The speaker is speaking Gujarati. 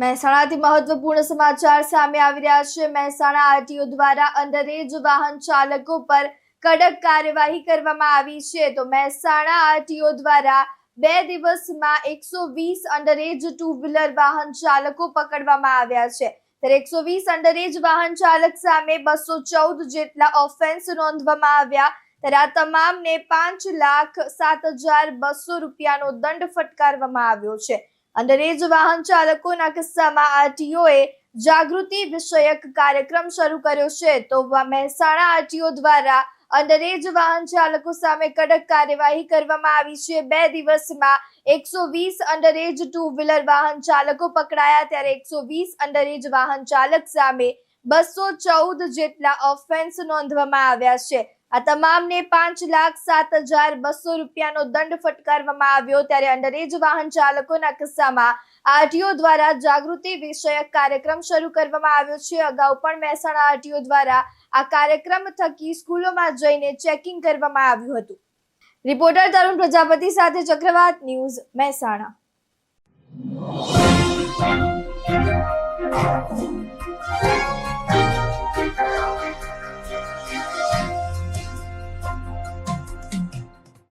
મહેસાણાથી મહત્વપૂર્ણ સમાચાર સામે આવી રહ્યા છે. મહેસાણા આરટીઓ દ્વારા અંડરએજ વાહન ચાલકો પર કડક કાર્યવાહી કરવામાં આવી છે. તો મહેસાણા આરટીઓ દ્વારા બે દિવસમાં એકસો વીસ અંડરએજ ટુ વ્હીલર વાહન ચાલકો પકડવામાં આવ્યા છે. ત્યારે એકસો વીસ અંડરએજ વાહન ચાલક સામે બસો ચૌદ જેટલા ઓફેન્સ નોંધવામાં આવ્યા. ત્યારે આ તમામને પાંચ લાખ સાત હજાર બસો રૂપિયાનો દંડ ફટકારવામાં આવ્યો છે. અંડરએજ વાહન ચાલકોના કિસ્સામાં આરટીઓએ જાગૃતિ વિષયક કાર્યક્રમ શરૂ કર્યો છે. તો મહેસાણા આરટીઓ દ્વારા અંડરએજ વાહન ચાલકો સામે કડક કાર્યવાહી કરવામાં આવી છે. બે દિવસમાં એકસો વીસ અંડરએજ ટુ વ્હીલર વાહન ચાલકો પકડાયા. ત્યારે એકસો વીસ અંડરએજ વાહન ચાલક સામે બસો ચૌદ જેટલા ઓફેન્સ નોંધવામાં આવ્યા છે. આ તમામને પાંચ લાખ સાત હજાર બસો રૂપિયાનો દંડ ફટકારવામાં આવ્યો ત્યારે અંડરેજ વાહન ચાલકોના કિસ્સામાં આરટીઓ દ્વારા જાગૃતિ વિષયક કાર્યક્રમ શરૂ કરવામાં આવ્યો છે. અગાઉ પણ મહેસાણા આરટીઓ દ્વારા આ કાર્યક્રમ થકી સ્કૂલોમાં જઈને ચેકિંગ કરવામાં આવ્યું હતું. રિપોર્ટર તરુણ પ્રજાપતિ સાથે ચક્રવાત ન્યૂઝ મહેસાણા.